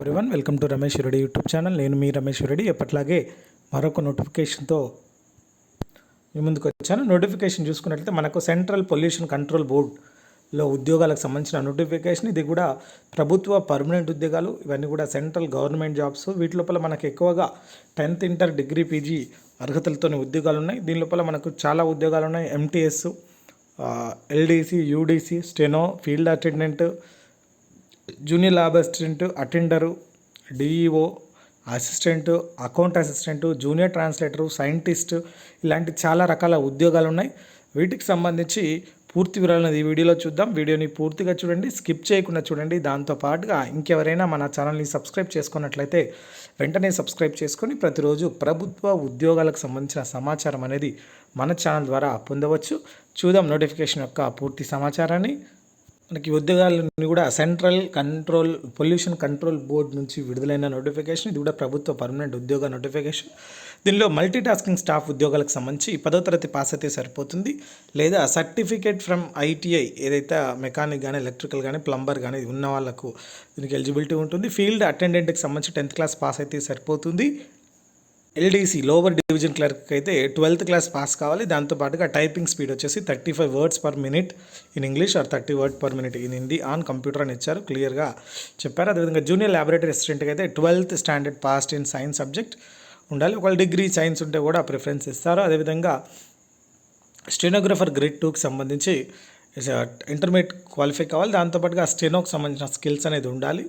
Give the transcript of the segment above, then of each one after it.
Everyone welcome to Ramesh Reddy YouTube channel నేను మీ రమేష్ రెడ్డి ఎప్పట్లాగే మరొక నోటిఫికేషన్తో మీ ముందుకు వచ్చాను. నోటిఫికేషన్ చూసుకున్నట్లయితే మనకు సెంట్రల్ పొల్యూషన్ కంట్రోల్ బోర్డ్లో ఉద్యోగాలకు సంబంధించిన నోటిఫికేషన్ ఇది కూడా ప్రభుత్వ పర్మనెంట్ ఉద్యోగాలు. ఇవన్నీ కూడా సెంట్రల్ గవర్నమెంట్ జాబ్స్ వీటి లోపల మనకు ఎక్కువగా టెన్త్ ఇంటర్ డిగ్రీ పీజీ అర్హతలతోని ఉద్యోగాలు ఉన్నాయి. దీని లోపల మనకు చాలా ఉద్యోగాలు ఉన్నాయి. MTS LDC UDC steno field attendant junior lab assistant attender DEO assistant account assistant junior translator scientist ఇలాంటి చాలా రకాల ఉద్యోగాలు ఉన్నాయి. వీటికి సంబంధించి పూర్తి వివరాలను ఈ వీడియోలో చూద్దాం. వీడియోని పూర్తిగా చూడండి స్కిప్ చేయకుండా చూడండి. దాంతో పాటుగా ఇంకెవరైనా మన ఛానల్ని సబ్స్క్రైబ్ చేసుకున్నట్లయితే వెంటనే సబ్స్క్రైబ్ చేసుకొని ప్రతిరోజు ప్రభుత్వ ఉద్యోగాలకు సంబంధించిన సమాచారం అనేది మన ఛానల్ ద్వారా పొందవచ్చు. చూద్దాం నోటిఫికేషన్ యొక్క పూర్తి సమాచారాన్ని. మనకి ఉద్యోగాలన్నీ కూడా central control pollution control board నుంచి విడుదలైన నోటిఫికేషన్. ఇది కూడా ప్రభుత్వ పర్మనెంట్ ఉద్యోగ నోటిఫికేషన్. దీనిలో మల్టీ టాస్కింగ్ స్టాఫ్ ఉద్యోగాలకు సంబంధించి పదో తరగతి పాస్ అయితే సరిపోతుంది. లేదా సర్టిఫికేట్ ఫ్రమ్ ఐటీఐ ఏదైతే మెకానిక్ కానీ ఎలక్ట్రికల్ కానీ ప్లంబర్ కానీ ఉన్న వాళ్ళకు దీనికి ఎలిజిబిలిటీ ఉంటుంది. ఫీల్డ్ అటెండెంట్కి సంబంధించి టెన్త్ క్లాస్ పాస్ అయితే సరిపోతుంది. ఎల్డీసీ లోవర్ డివిజన్ క్లర్క్ అయితే ట్వెల్త్ క్లాస్ పాస్ కావాలి. దాంతోపాటుగా టైపింగ్ స్పీడ్ వచ్చేసి thirty five words per minute in English or thirty word per minute in Hindi on computer అని ఇచ్చారు. క్లియర్గా చెప్పారు. అదేవిధంగా జూనియర్ ల్యాబొరేటరీ అసిస్టెంట్కి అయితే twelfth standard passed in science subject ఉండాలి. ఒకవేళ డిగ్రీ సైన్స్ ఉంటే కూడా ప్రిఫరెన్స్ ఇస్తారు. అదేవిధంగా స్టెనోగ్రఫర్ గ్రేడ్ టూకి సంబంధించి ఇంటర్మీడియట్ క్వాలిఫై కావాలి. దాంతోపాటుగా స్టెనోకి సంబంధించిన స్కిల్స్ అనేది ఉండాలి.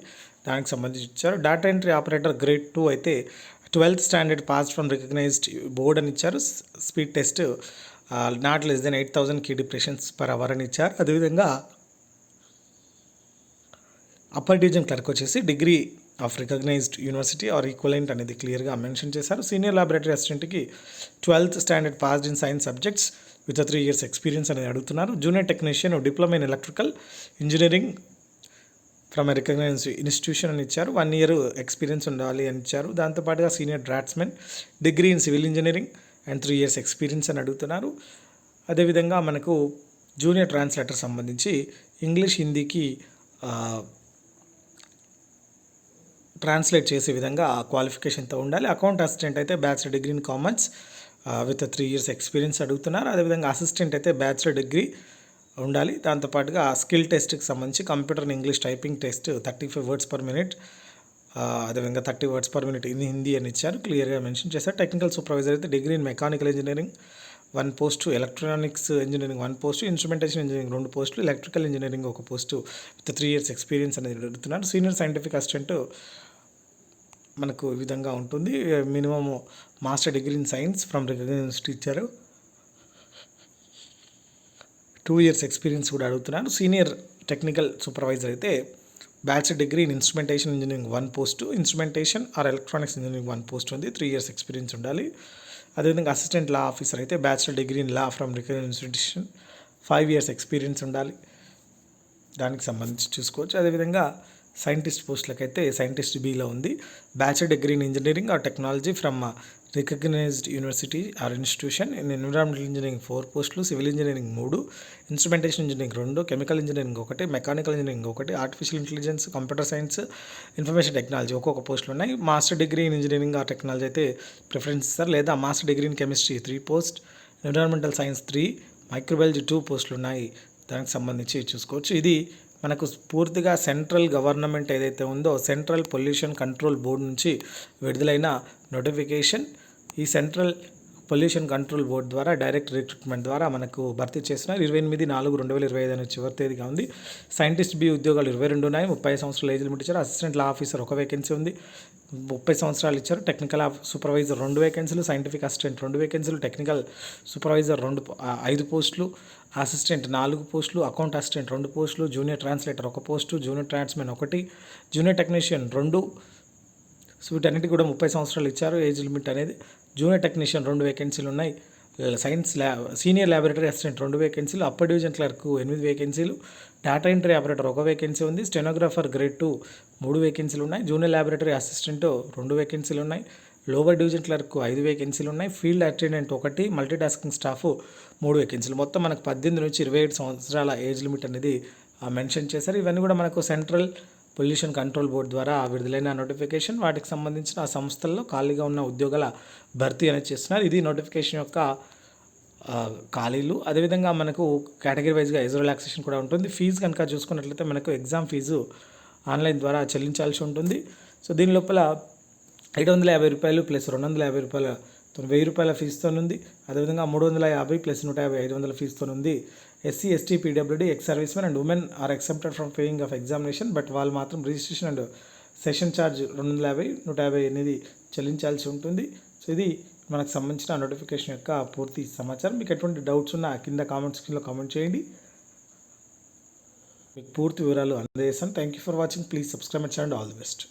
దానికి సంబంధించి ఇచ్చారు. Data entry operator grade two అయితే twelfth standard pass from recognised board అని ఇచ్చారు. Speed test not less than eight thousand key depressions per hour అని ఇచ్చారు. అదేవిధంగా అప్పర్ డివిజన్ క్లర్క్ వచ్చేసి degree of recognised university or equivalent అనేది క్లియర్గా mention చేశారు. Senior laboratory అసిస్టెంట్కి twelfth standard passed in science subjects with three years experience అనేది అడుగుతున్నారు. Junior technician diploma in electrical engineering from recognise institution అని ఇచ్చారు. One year experience ఉండాలి అని ఇచ్చారు. దాంతోపాటుగా senior draughtsmen degree in civil engineering and three years experience అని అడుగుతున్నారు. అదేవిధంగా మనకు జూనియర్ ట్రాన్స్లేటర్ సంబంధించి ఇంగ్లీష్ హిందీకి ట్రాన్స్లేట్ చేసే విధంగా క్వాలిఫికేషన్తో ఉండాలి. అకౌంట్ అసిస్టెంట్ అయితే bachelor degree in commerce with three years experience అడుగుతున్నారు. అదేవిధంగా అసిస్టెంట్ అయితే బ్యాచిలర్ డిగ్రీ ఉండాలి. దాంతోపాటుగా స్కిల్ టెస్ట్కి సంబంధించి computer English typing test thirty five words per minute అదేవిధంగా thirty words per minute in Hindi అని ఇచ్చారు. క్లియర్గా మెన్షన్ చేశారు. టెక్నికల్ సూపర్వైజర్ అయితే degree in mechanical engineering one post electronics engineering one post instrumentation engineering రెండు పోస్టులు ఎలక్ట్రికల్ ఇంజనీరింగ్ ఒక post with three years experience అనేది అడుగుతున్నారు. సీనియర్ సైంటిఫిక్ అసిస్టెంట్ మనకు ఈ విధంగా ఉంటుంది. Minimum master degree in science from recognise teacher. ఇచ్చారు టూ ఇయర్స్ ఎక్స్పీరియన్స్ కూడా అడుగుతున్నారు సీనియర్ టెక్నికల్ సూపర్వైజర్ అయితే bachelor degree in instrumentation engineering one post. Instrumentation or electronics engineering one post ఉంది. త్రీ ఇయర్స్ ఎక్స్పీరియన్స్ ఉండాలి. అదేవిధంగా అసిస్టెంట్ లా ఆఫీసర్ అయితే bachelor degree in law from recognise institution five years experience ఉండాలి. దానికి సంబంధించి చూసుకోవచ్చు. అదేవిధంగా సైంటిస్ట్ పోస్టులకైతే సైంటిస్ట్ బీలో ఉంది. Bachelor degree in engineering or technology from recognised university or institution in environmental engineering four పోస్టులు సివిల్ ఇంజనీరింగ్ మూడు ఇన్స్ట్రుమెంటేషన్ ఇంజనీరింగ్ రెండు కెమికల్ ఇంజనీరింగ్ ఒకటి మెకానికల్ ఇంజనీరింగ్ ఒకటి artificial intelligence computer science information technology ఒక్కొక్క పోస్టులు ఉన్నాయి. Master degree in engineering or technology అయితే preference ఇస్తారు. లేదా master degree in chemistry three post environmental science three microbiology two పోస్టులు ఉన్నాయి. దానికి సంబంధించి చూసుకోవచ్చు. ఇది మనకు పూర్తిగా సెంట్రల్ గవర్నమెంట్ ఏదైతే ఉందో సెంట్రల్ పొల్యూషన్ కంట్రోల్ బోర్డు నుంచి విడుదలైన నోటిఫికేషన్ ఈ సెంట్రల్ పొల్యూషన్ కంట్రోల్ బోర్డు ద్వారా డైరెక్ట్ రిక్రూట్మెంట్ ద్వారా మనకు భర్తీ చేస్తున్నారు ఇరవై ఎనిమిది నాలుగు రెండు వేల ఇరవై ఐదు అనే చివరి తేదీగా ఉంది. సైంటిస్ట్ బి ఉద్యోగాలు ఇరవై రెండు ఉన్నాయి ముప్పై సంవత్సరాలు ఏజ్ లిమిట్ ఇచ్చారు. అసిస్టెంట్ లా ఆఫీసర్ ఒక వేకెన్సీ ఉంది ముప్పై సంవత్సరాలు ఇచ్చారు. టెక్నికల్ సూపర్వైజర్ రెండు వేకెన్సీలు సైంటిఫిక్ అసిస్టెంట్ రెండు వేకెన్సీలు టెక్నికల్ సూపర్వైజర్ రెండు ఐదు పోస్టులు అసిస్టెంట్ నాలుగు పోస్టులు అకౌంట్ అసిస్టెంట్ రెండు పోస్టులు జూనియర్ ట్రాన్స్లేటర్ ఒక పోస్టు జూనియర్ ట్రాన్స్మెన్ ఒకటి జూనియర్ టెక్నీషియన్ రెండు. సో వీటన్నిటికి కూడా ముప్పై సంవత్సరాలు ఇచ్చారు. ఏజ్ లిమిట్ అనేది జూనియర్ టెక్నీషియన్ రెండు వేకెన్సీలు ఉన్నాయి. Science lab senior laboratory assistant రెండు వేకెన్సీలు అప్పర్ డివిజన్ క్లర్క్ ఎనిమిది వేకెన్సీలు డేటా ఎంట్రీ ఆపరేటర్ ఒక వేకెన్సీ ఉంది స్టెనోగ్రాఫర్ గ్రేడ్ టూ మూడు వేకెన్సీలు ఉన్నాయి జూనియర్ ల్యాబొరేటరీ అసిస్టెంట్ రెండు వేకెన్సీలు ఉన్నాయి లోవర్ డివిజన్ క్లర్క్ ఐదు వేకెన్సీలు ఉన్నాయి ఫీల్డ్ అటెండెంట్ ఒకటి మల్టీ టాస్కింగ్ స్టాఫ్ మూడు వేకెన్సీలు. మొత్తం మనకు పద్దెనిమిది నుంచి ఇరవై ఏడు సంవత్సరాల ఏజ్ లిమిట్ అనేది మెన్షన్ చేశారు. ఇవన్నీ కూడా మనకు సెంట్రల్ పొల్యూషన్ కంట్రోల్ బోర్డు ద్వారా విడుదలైన నోటిఫికేషన్. వాటికి సంబంధించిన ఆ సంస్థల్లో ఖాళీగా ఉన్న ఉద్యోగాల భర్తీ అనేది చేస్తున్నారు. ఇది నోటిఫికేషన్ యొక్క ఖాళీలు. అదేవిధంగా మనకు కేటగిరీ వైజ్గా ఏజ్ రిలాక్సేషన్ కూడా ఉంటుంది. ఫీజు కనుక చూసుకున్నట్లయితే మనకు ఎగ్జామ్ ఫీజు ఆన్లైన్ ద్వారా చెల్లించాల్సి ఉంటుంది. సో దీని లోపల ఐదు వందల యాభై రూపాయలు ప్లస్ రెండు వందల యాభై రూపాయల వెయ్యి రూపాయల ఫీజుతో ఉంది అదేవిధంగా మూడు వందల యాభై ప్లస్ నూట యాభై ఐదు వందల ఫీజుతో ఉంది SC ST PWD ex service men and women are excepted from paying of examination but వాళ్ళు మాత్రం రిజిస్ట్రేషన్ అండ్ సెషన్ ఛార్జ్ రెండు వందల యాభై నూట యాభై అనేది చెల్లించాల్సి ఉంటుంది. సో ఇది మనకు సంబంధించిన నోటిఫికేషన్ యొక్క పూర్తి సమాచారం. మీకు ఎటువంటి డౌట్స్ ఉన్నా కింద కామెంట్ స్క్రీన్లో కామెంట్ చేయండి. మీకు పూర్తి వివరాలు అందజేస్తాను. Thank you for watching please subscribe and all the best